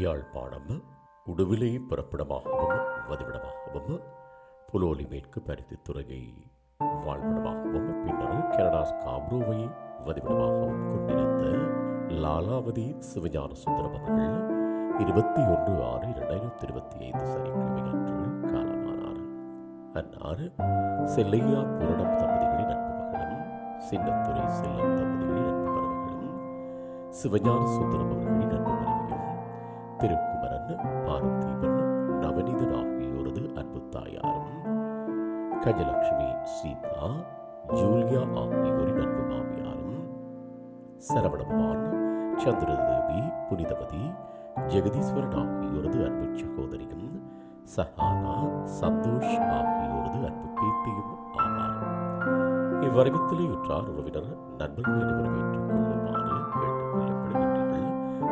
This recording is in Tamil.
யாழ்ப்பாணம் உடுவிலை பிறப்பிடமாகவும் வதிவிடமாகவும் புலோலி மேற்கு பருத்தி துறையை வாழ்விடமாகவும் பின்னர் கனடா காப்ரோவை வதிவிடமாகவும் கொண்டிருந்த லாலாவதி சிவஞான சுந்தரம் அவர்கள் இருபத்தி ஒன்று ஆறு இரண்டாயிரத்தி இருபத்தி ஐந்து சனிக்கிழமை அன்று காலமானார். அன்னார் செல்லையா புரணம் தம்பதிகளின் அன்பு மகளும் சின்னத்துறை செல்லம் தம்பதிகளின் அன்பு மருமகளும் சிவஞான சுந்தரம் அவர்கள் திருக்குமரன் பார்வதீபன் நவநீதன் ஆகியோரது அன்பு தாயாரும் கஜலட்சுமி சீதா ஜூலியா ஆகியோரின் அன்பு மாமியாரும் சரவணபவான் சந்திரதேவி புனிதவதி ஜெகதீஸ்வரன் ஆகியோரது அன்பு சகோதரியும் சஹானா சந்தோஷ் ஆகியோரது அன்பு பேத்தியும் ஆவார். இவ்வரவித்தலை உற்றார் உறவினர் நண்பர்கள் அனைவரும்